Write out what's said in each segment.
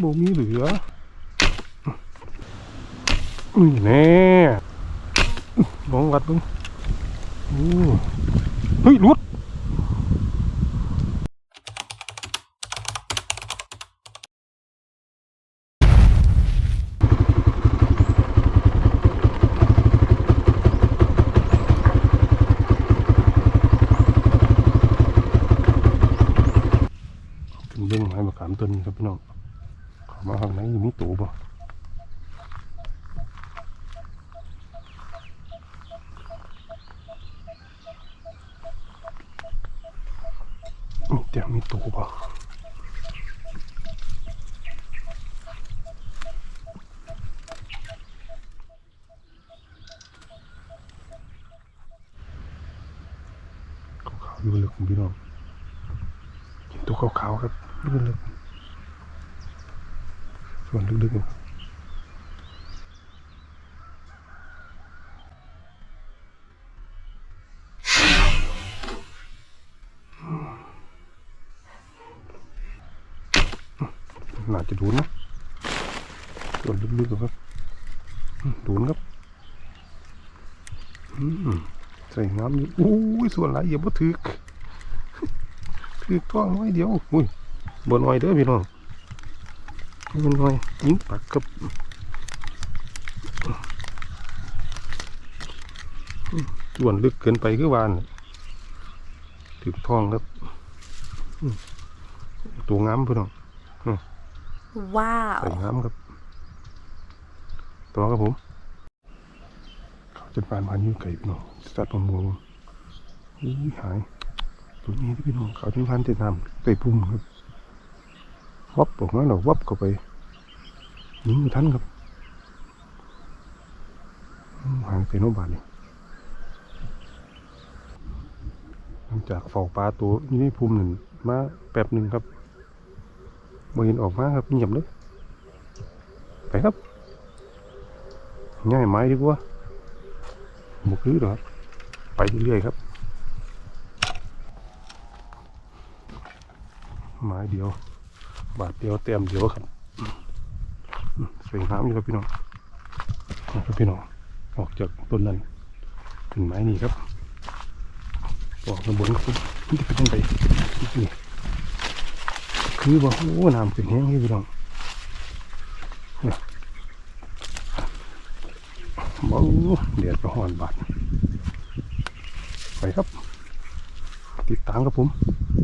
โบมีเหลืออุ้ยแน่ลองวัดมึงอู้เฮ้ยรุดเรื่องไม้มะขามต้นนี้ครับพี่น้อง มาข้างในอยู่มีตัวบ่มีแต่มีตัวบ่ขาวๆอยู่เลยคุณพี่น้องเห็นตัวขาวๆครับลึกๆส่วนลึกๆนะครับ น่าจะดูนนะส่วนลึกๆครับดูนครับอืมใส่น้ำอยู่อู้ยส่วนไหลอย่าบ่ถึกถือกล้องน้อยเดียวอุ้ยบนน้อยเด้อพี่น้องบนน้อยยิงปากกับส่วนลึกเกินไปคือวานถือท้องครับตัวงามพี่น้อง ว้าวใส่งามครับตัวครับผมเขาจะปานพานยิ้วไก่พี่น้องสัตว์ประมวงอุ้ยหายตัวนี้ที่พี่น้องเขาที่พันจ็ดน้ำใส่ปุ่มครับวับออกมาเราวับเข้าไปยิงไม่ทันครับห่างใส่โนบาทนี่หลังจากเฝ้าปลาตัวอยู่ในพุ่มหนึ่งมาแป๊บหนึ่งครับ มาเห็นออกมาครับเงียบเลยไปครับง่ายไม้ดีกว่าหมกรือหรอกไปเรื่อยๆครับไม้เดียว บาทเดียวเต็มเดียวครับสวยงามอยู่ครับพี่น้องนะครับพี่น้องออกจากต้นนั้นถึงไม้นี้ครับออกมาบนครับผมมันจะเป็นยังไงนี่ คือว่าโอ้น้ำขึ้นแห้งพี่น้องเนี่ยบ้าเดือดประหอนบาทไปครับ ติดตามครับผม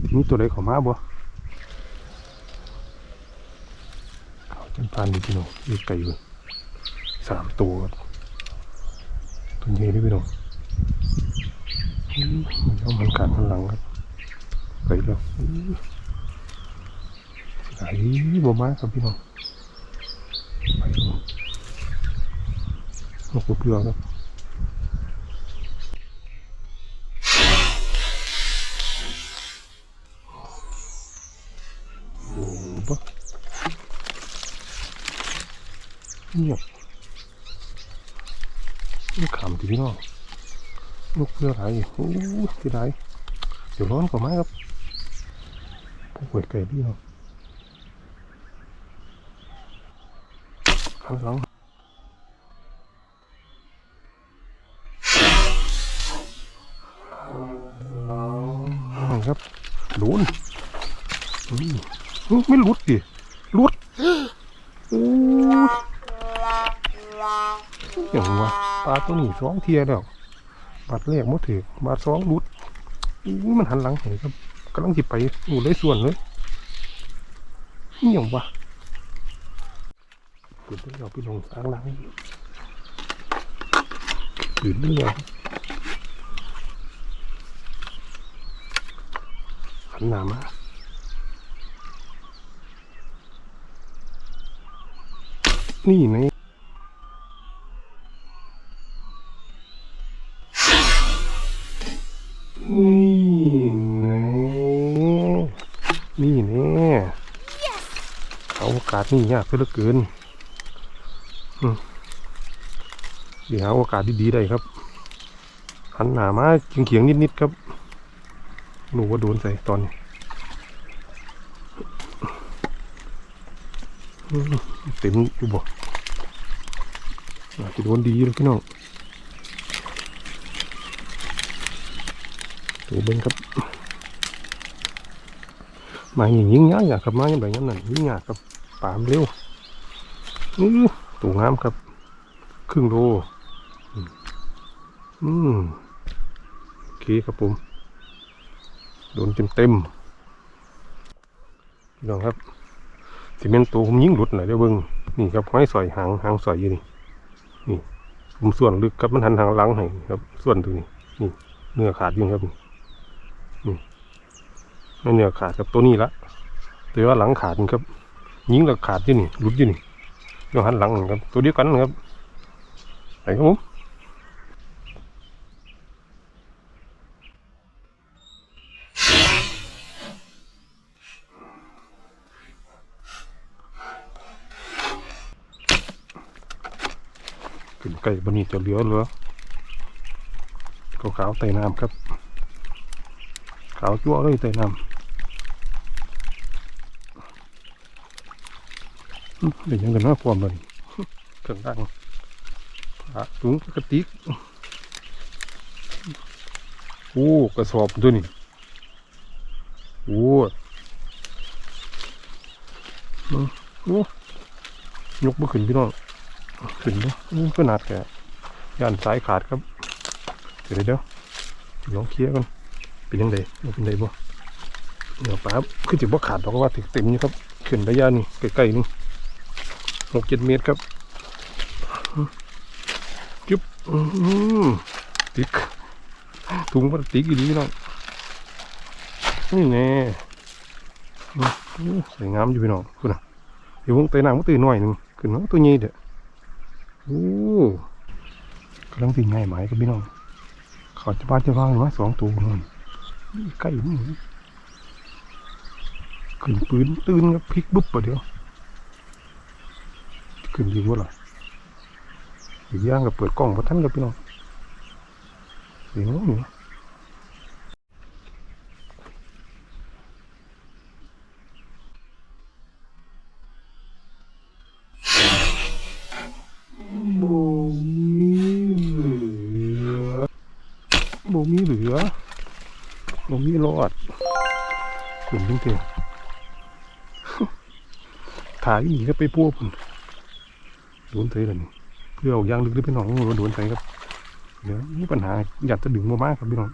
ทีนี้ตัวใดเข้ามาบ่เขาจนพันดิพี่น้องมีไก่อยู่สามตัวครับตัวใหญ่ด้วยพี่น้องมันเอามันกัดข้างหลังครับไปแล้ว อื้อไหลบ่มาครับพี่น้องไปแล้วนกเพื่อครับโอ้บะเงียบนี่ขำที่พี่น้องลูกเพื่ออะไรโอ้ยที่ไรเดี๋ยวร้อนกว่าไหมครับพวกหวยไก่พี่น้อง ข้างหลังครับหลุนอืมอุ๊ยไม่หลุดดิหลุดโอ้ยอย่างวะปลาตัวนี้สองเทียแล้วบาดแรกมดถือบาดสองรุดอู้มันหันหลังเห็นครับกำลังจิไปอยู่เลยส่วนเลยนี่อย่างวะ ปืนเดียวพี่ลงอ้างหลังปืนเดียวหันหน้ามานี่ไงนี่แน่นี่แน่เอาโอกาสนี่ยากเหลือเกิน เดี๋ยวหาโอกาสดีๆได้ครับ หันหนามาเขียงๆนิดๆครับ หนูว่าโดนใส่ตอนนี้เต็มอยู่บ่อาจะโดนดีเลยพี่น้องตัวเบิ้งครับ มาอย่างยิงยากอยากครับมาอย่างไรงั้นน่ะยิงยากครับปามเร็วนี่ ตัวงามครับ ครึ่งโลอืมโอเคครับผมโดนเต็มเต็มพี่น้องครับสิเมนตัวผมยิงหลุดหน่อยเดี๋ยวเบิ้งนี่ครับห้อยสอยหางหางสอยอยู่นี่นี่ผมส่วนลึกครับมันหันหางหลังให้ครับ ส่วนตรงนี้นี่ เนื้อขาดอยู่ครับนี่นี่ไม่เนื้อขาดครับตัวนี้ละแต่ว่าหลังขาดนะครับ ยิงแล้วขาดอยู่นี่หลุดอยู่นี่ ดี๋ยวหันหลังครับ ตัวเดียวกันนะครับไปครับผมขึ้นไก่บนนี้จะเหลือเหลือขาวๆไต่น้ำครับ ขาวจั่วเลยไต่น้ำ เป็นยังไงน่าความเลยเครื่องดังผาถุงพลาสติกโอ้กระสอบตัวนี้โอ้อื้อโอ้ยกมาขึ้นพี่น้องขึ้นเนาะอื้อขนาดแกย่านสายขาดครับเดี๋ยวเดี๋ยวลองเคลียร์กันเป็นยังไงเป็นยังไงบ่เดี๋ยวป้าคือจิบ่ขาดดอกว่าถึงเต็มนี่ครับขึ้นระยะนี่ใกล้ๆนี่ หกเจ็ดเมตรครับจุ๊บอื้อหือติ๊กถุงพลาสติกอีดีเนาะนี่แน่สวยงามอยู่พี่น้องคุณนะเดี๋ยววงเตะน้ำก็ตื่นหน่อยหนึ่งขึ้นมาตัวใหญ่เด้อโอ้กำลังตีง่ายไหมครับพี่น้องขาจะบ้านจะว่างมาสองตัวนั่นใกล้นี่ขึ้นปืนตื่นกับพลิกบุ๊บปะเดียว ขึ้นยิงวะล่ะอีกอย่างกับเปิดกล้องพระท่านกับพี่น้องเสียงน้องนี่บมีเหลือบ่มีเหลือบ่มีรอดขุนจริงเก่งถ่ายหนีก็ไปพัวพุ่น โดนเตยเลยนี่เพื่อเอายางลึกได้พี่น้องโดนใส่ครับ เดี๋ยวมีปัญหาอยากจะดึงมามากครับพี่น้อง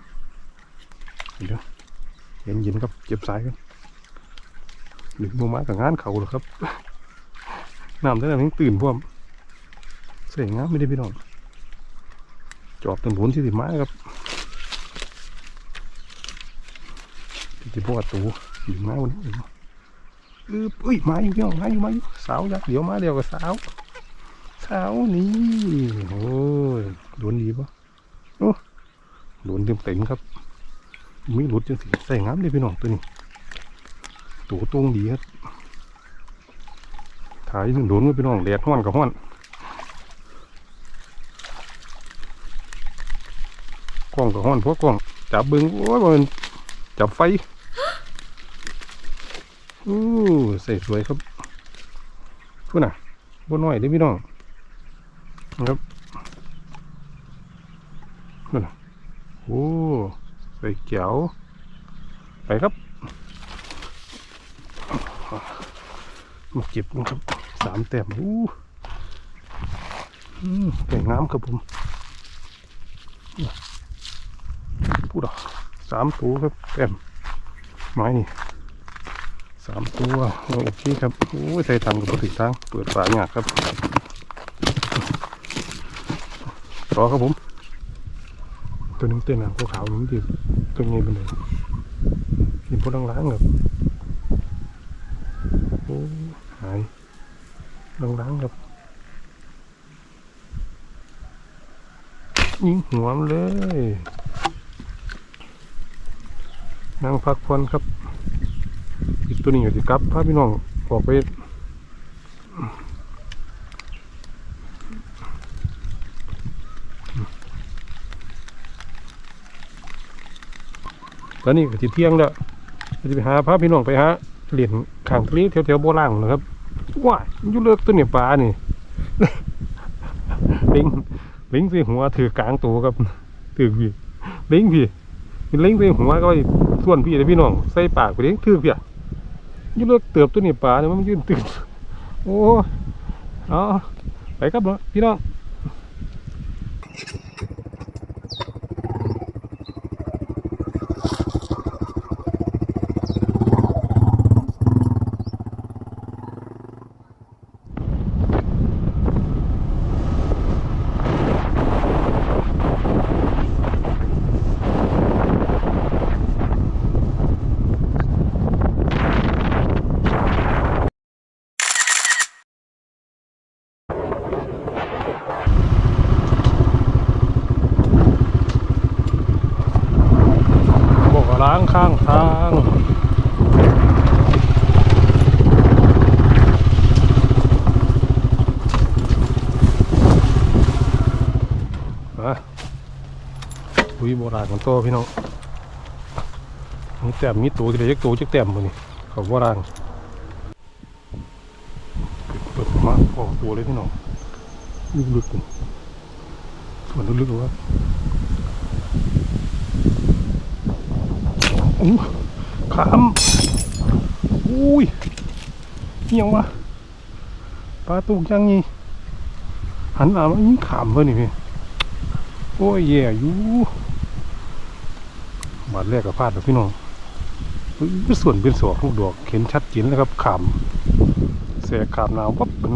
เดี๋ยวเย็นเย็นๆครับเจ็บสายครับดึงมามากกับงานเขาเหรอครับน้ำได้แล้วยังตื่นพวกเสียงงามไม่ได้พี่น้องจอบตำบลที่สิมาครับจะพวกตูอยู่มาวันนี้เออเอ้ยไมาอยู่เพียงมาอยู่ไมาอยู่สาวยักเดี๋ยวมาเดียวกับสาวาวนี่โอ้ยโดนดีปะโอ้โดนเต็มเต็มครับ มีหลุดจังสิใส่งามเลยพี่น้องตัวนี้ตัวตรงดีครับถ่ายถึงโดนก็พี่น้องแดดห้อนกับห้อนกล้องกับห้อนพวกกล้องจับเบิ้งโอ้ยมันจับไฟอู้ใส่สวยครับพูดน่ะบนน้อยเด้พี่น้อง ครับพูดน่โอ้ใส่เกี่ยวไปครับมาเก็บนะครับสามแต้มอู้อืมแต่งงามครับผมพูดอะสามตัวครับแต้มไม้นี่สามตัวโอเคครับโอ้ยใส่ถังกับพอถึงทางเปิดฝาหยากครับ รอครับผม ตัวนึงเต้นอะพวกขาวนึงดิตัวนี้เป็นเลยเห็นพวกล้างๆครับโอ้หายล้างๆครับยิงหัวมันเลย นั่งพักผ่อนครับอีกตัวนี้อยู่ที่กับพาพี่น้องออกไป ตอนนี้ก็สิเที่ยงแล้วจะไปหาพาพี่น้องไปหาเหรียญข้างทะเลแถวๆโบราณนะครับว้ายมันอยู่เลิกตัวเนี่ยปลานี่ลิงลิงใส่หัวถือกลางตัวกับถือพี่ลิงพี่เป็นลิงใส่หัวก็ไปส่วนพี่เลยพี่น้องใส่ปากไปเลี้ยงถือพี่ยู่เลิกเติบตัวเนี่ยปลาเนี่ยมันยืนตื่นโอ้เอาไปครับเนาะพี่น้อง บอกว่าล้างข้างทางอะ อุ้ยโบราณของโตพี่น้องมีแต้มมีตัวที่เล็กตัวจักแต้มมือนี่เขาโบราณเปิดมาออกตัวเลยพี่น้องลึกๆส่วนลึกๆว่าอู้ขามอุ้ยเหี่ยววะปลาตูกยังงี้หันหน้ามายิงขามเพื่อนนี่พี่โอ้ยแย่อยู่ บาดแรกกับพลาดแบบพี่น้องอุ๊ยส่วนเป็นสอกลูกดอกเห็นชัดเจนแล้วครับขามแสกขามหนาวปั๊บเป็น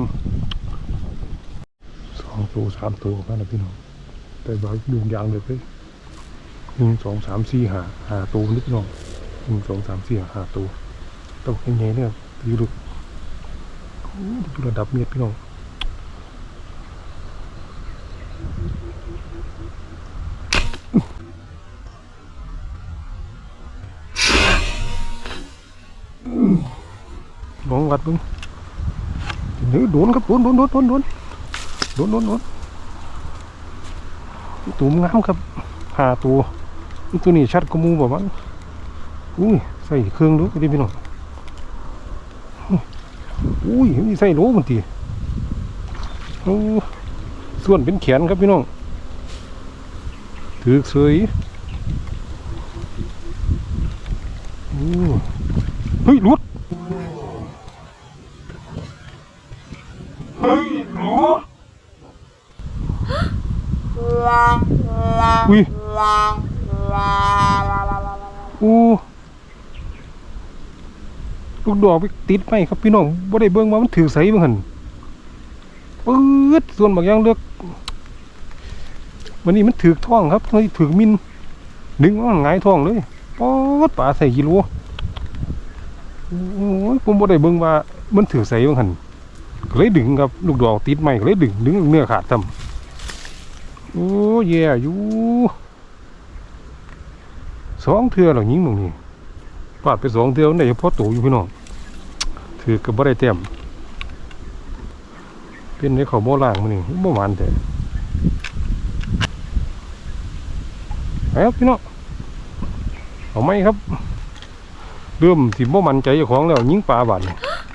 สองตัวสามตัวนะพี่น้องแต่บางดูยางเลยเพ่หนึ่งสองสามสี่หาหาตัวนิดน่อยหนึ่งสองสามสี่หาตัวต้องยังไงเนี่ยอยู่ดูดูระดับเมตรพี่น้อง วัดมึงเนื้อโดนครับโดนโดนโดนโดนโดนโดนโดนโดนตัวมันงามครับหาตัวตัวนี้ชัดก็มูบอกว่าอุ้ยใส่เครื่องดูดิพี่น้องอุ้ยนี่ใส่โหลมันตีโอ้ส่วนเป็นแขนครับพี่น้องถือเสยโอ้ ดอกไปติดไหมครับพี่น้องบ่ได้เบิ่งว่ามันถือใสบ่หั่นปื๊ดส่วนบางอย่างเลือกวันนี้มันถือท้องครับเฮ้ยถือมินดึงว่ามันหงายท้องเลยป๊อดปลาใส่กิโลโอ้ยผมบ่ได้เบิ่งว่ามันถือใสบ่หั่นก็เลยดึงครับลูกดอกติดไหมก็เลยดึงดึงเนื้อขาดทำโอ้แย่อยู่สองเทือหรอยิงตรงนี้ปาดไปสองเทือนได้เฉพาะตัวอยู่พี่น้อง ถือกับบ่ได้เต็มเป็นในเขาโบล่างมันนี่บ่มันแต่ไปครับพี่น้องเอาไหมครับเริ่มสิบ่มันใจเจ้าของแล้วยิงปลาบาน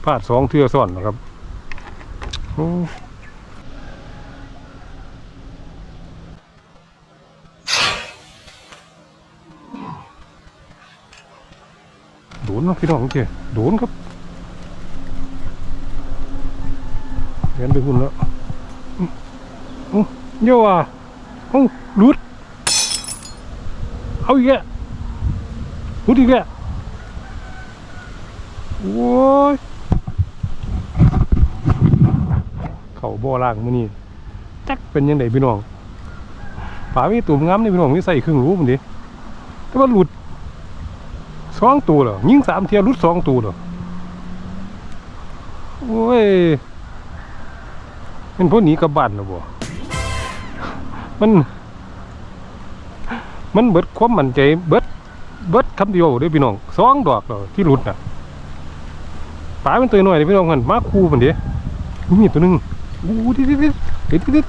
พลาดสองเทือซ้อนนะครับโดนนะพี่น้องเจ้โดนครับเรีย นไปหุ่นแล้วอื้ออื้อเยาว่ะเอ้ลุด เอาอีกแล้วลุดอีกแล้วโอ้ย เขาบ่อล่างมือนี้จักเป็นยังไงพี่น้องป่ามีตุ่มงามนี่พี่น้องมีใส่ครึ่งรู้มันดิแต่ว่าหลุดสองตัวเหรอยิงสามเทียหลุดสองตัวเหรอโอ้ย เป็นพวกหนีกลับบ้านนะบ่มัน มันเบิดความมั่นใจเบิดเบิดคำเดียวเด้อพี่น้องสองดอกเหรอที่หลุดน่ะป่าเป็นตัวน้อยเด้อพี่น้องกันมาคู่มันเดิมีตัวหนึงอู้ดิดิดิดิดิดิ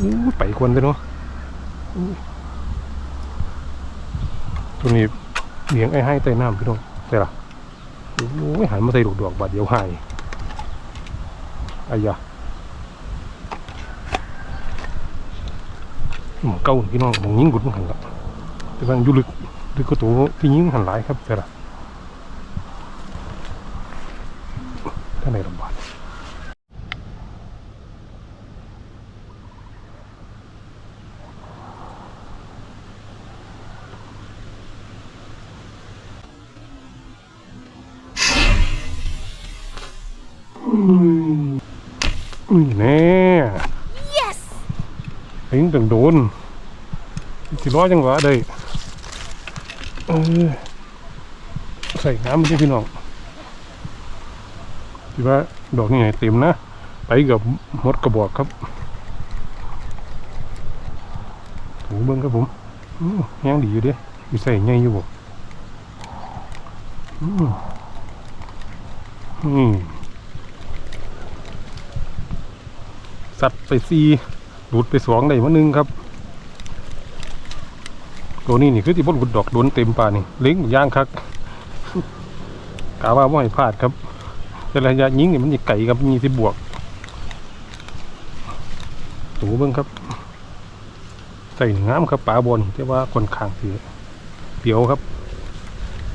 อู้ไปควนเลยเนาะตัวนี้เลี้ยงไอ้ให้ใต้น้ำพี่น้องใช่ล่ะ โอ้ยหันมาใส่ดอกดอกบาดเดียวหายอายะหมองเก่าพี่น้องหมองยิงกุดมันหันละแต่ว่าอยู่ลึกลึกก็ตัวที่ยิงหันหลายครับใช่ละท่านไหนลำบาก อุ้ยแน่ yes เห็นถึงโดนสิร้อยจังหวะได้เออใส่น้ำมันที่พี่น้องที่ว่าดอกนี่ไงเต็มนะ ไปกับมดกระบอกครับถูเบิ้งครับผมอือยังดีอยู่เด้มีใส่ใหญ่อยู่บอืมอืมสัตว์ไปซี หลุดไปสองได้มาหนึ่งครับ ตัวนี้นี่คือที่บนกุดดอกโดนเต็มป่านี่เล้งย่างคักกาว่าไม่ให้พลาดครับแต่ระยะยิงนี่มันจะไก่กับมีสิบวกตูเบิ้งครับ ใส่งามครับป่าบนแต่ว่าคนขางเสียเปียวครับ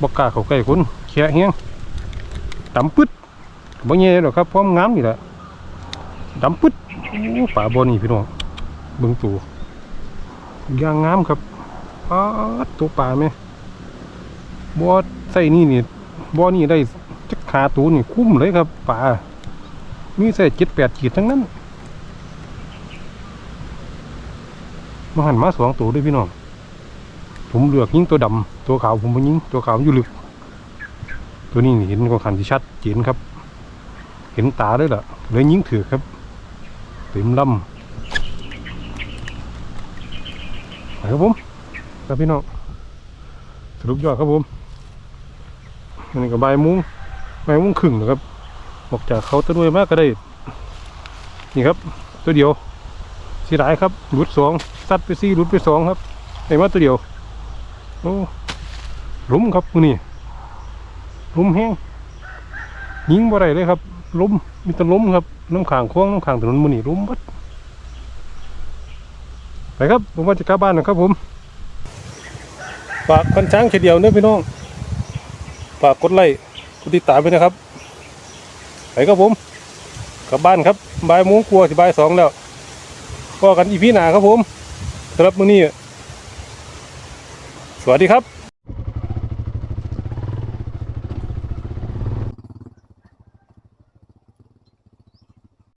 บกกล้าเขาใกล้คนแค่เฮี้ยงดำปึ๊ดบ่เงี้ยหรอกครับพร้อมงามนี่แหละดำปึ๊ดป่าบอนี่พี่น้อง เบิ่งตัวยางงามครับปาดตัวป่าไหมบอใส่นี่นี่บอนี่ได้จักขาตัวนี่คุ้มเลยครับป่ามีใส่จ็ดแปดขีดทั้งนั้นมาหันมาสองตัวด้วยพี่น้อง ผมเลือกยิงตัวดำตัวขาวผมบ่ยิงตัวขาวอยู่ลึก ตัวนี้นี่เห็นก็ขันที่ชัดเจนครับ เห็นตาด้วยล่ะเลยยิงถือครับเต็มลำไป ครับผมครับพี่น้องสรุปยอดครับผมอันนี้ก็บ่ายโมุ้งใบมุ้งครึ่งนะครับออกจากเขาตะด้วยมากก็ได้ นี่ครับ ตัวเดียวสีหลายครับหลุดสองซัดไปสี่หลุดไปสองครับไอ้มาตัวเดียวโอ้ลุมครับมือนี่ลุมแห้งยิงบ่ได้เลยครับลุมมีแต่ล้มครับน้ำขางโค้งน้ำขางถนนมือนี่ลุมบัด ไปครับ ผมว่าจะกลับบ้านนะครับผมฝากคันช้างเฉยเดียวเนื้อพี่น้องฝากกดไลค์กดติดตามไปนะครับ ไปครับผมกลับบ้านครับบ่ายโมงกลัวสิบ่ายสองแล้วก็กันอีพีหนาครับผมสำหรับมื้อนี้สวัสดีครับ